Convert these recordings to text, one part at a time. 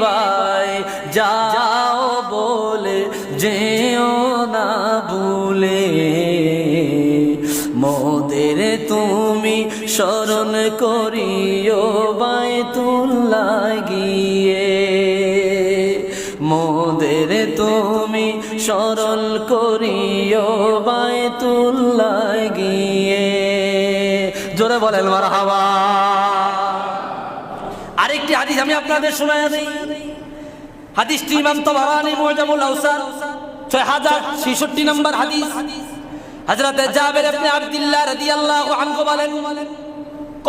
By যাও বলে, যেও না ভুলে। মোদের তুমি স্মরণ করিও, বাইতুল্লাহ গিয়ে। মোদের তুমি স্মরণ করিও, বাইতুল্লাহ গিয়ে। জোরে বলেন মার হাওয়া আরেকটি হাদিস আমি আপনাদের শোনায় দিই হাদিসটি ইমাম তবারানি মুজামুল আউসার 6066 নম্বর হাদিস হযরত জাবের ইবনে আব্দুল্লাহ রাদিয়াল্লাহু আনহু বলেন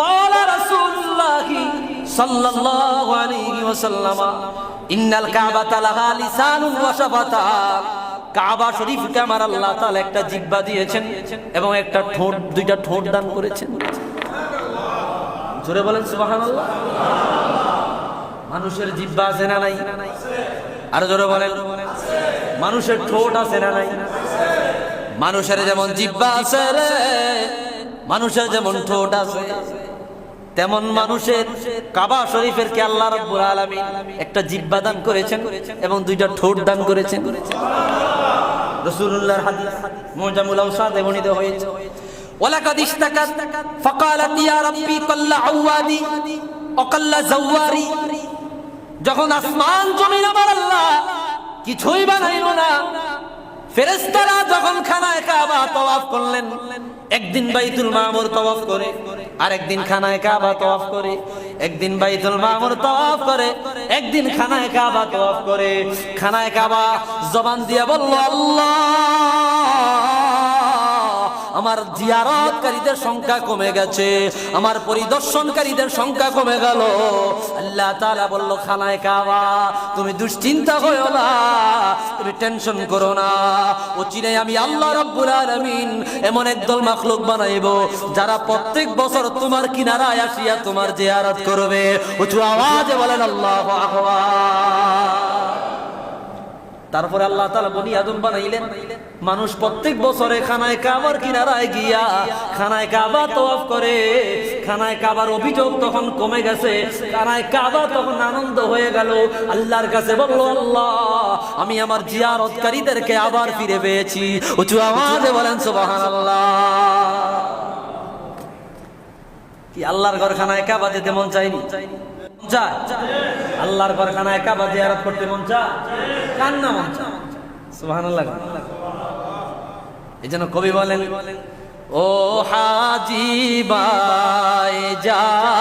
قال رسول الله صلى الله عليه وسلم ان الكعبه لها لسان وشفتان কাবা শরীফকে আমার আল্লাহ তাআলা একটা জিহ্বা দিয়েছেন এবং একটা ঠোঁট দুইটা ঠোঁট দান করেছেন জোরে বলেন সুবহানাল্লাহ মানুষের জিব্বা আছে না নাই? আরও জোরে বলেন। মানুষের ঠোঁট আছে না নাই? মানুষের যেমন জিব্বা আছে রে, মানুষের যেমন ঠোঁট আছে, তেমন মানুষের কাবা শরীফের কে আল্লাহ রাব্বুল আলামিন একটা জিব্বা দান করেছেন এবং দুইটা ঠোঁট দান করেছেন। রাসূলুল্লাহর হাদিস মুজামুল আওসাদ বর্ণিত হয়েছে, ওয়ালাকাদ ইশতাকাত, ফাকালাত ইয়া রাব্বি কাল্লা আওয়াদি অকাল্লা জাওয়ারি যখন আসমান, জমিন কিছুই বানাইল না। ফেরেশতারা যখন খানায় কাবা তওয়াফ করলেন, একদিন বাইতুল মামুর তওয়াফ করে আর একদিন খানায় কাবা তওয়াফ করে, একদিন বাইতুল মামুর তওয়াফ করে, একদিন খানায় কাবা তওয়াফ করে। খানায় কাবা জবান দিয়ে বলল, আল্লাহ! আমার জিয়ারতকারীদের সংখ্যা কমে গেছে, আমার পরিদর্শনকারীদের সংখ্যা কমে গেল। আল্লাহ তাআলা বলল খানায় কাবা, তুমি দুশ্চিন্তা হইও না, তুমি টেনশন করো না। ও চিনে আমি আল্লাহ রাব্বুল আলামিন এমন একদল মাখলুক বানাইবো, যারা প্রত্যেক বছর তোমার কিনারায় আসিয়া তোমার জিয়ারত করবে। উঁচু আওয়াজে বলেন, আল্লাহু আকবার। তারপরে আল্লাহ তালা বনি আদম বানাইলেন। মানুষ প্রত্যেক বছরে খানায় কাবার কিনারায় গিয়া খানায় কাবা তোয়াফ করে। খানায় কাবার অভিযোগ তখন কমে গেছে। খানায় কাবা তখন আনন্দ হয়ে গেল। আল্লাহর কাছে বলল, আল্লাহ, আমি আমার জিয়ারতকারীদেরকে আবার ফিরে পেয়েছি। উঁচু আওয়াজে বলেন সুবাহান আল্লাহ কি আল্লাহর ঘর খানায় কাবা যেতে মন চাইনি চাইনি চায় আল্লাহর ঘর একা বাজে জিয়ারত করতে মন চায়? কান্না মন চায়? সুবহানাল্লাহ। এই জন্য কবি বলেন, ও হাজি বাই যাও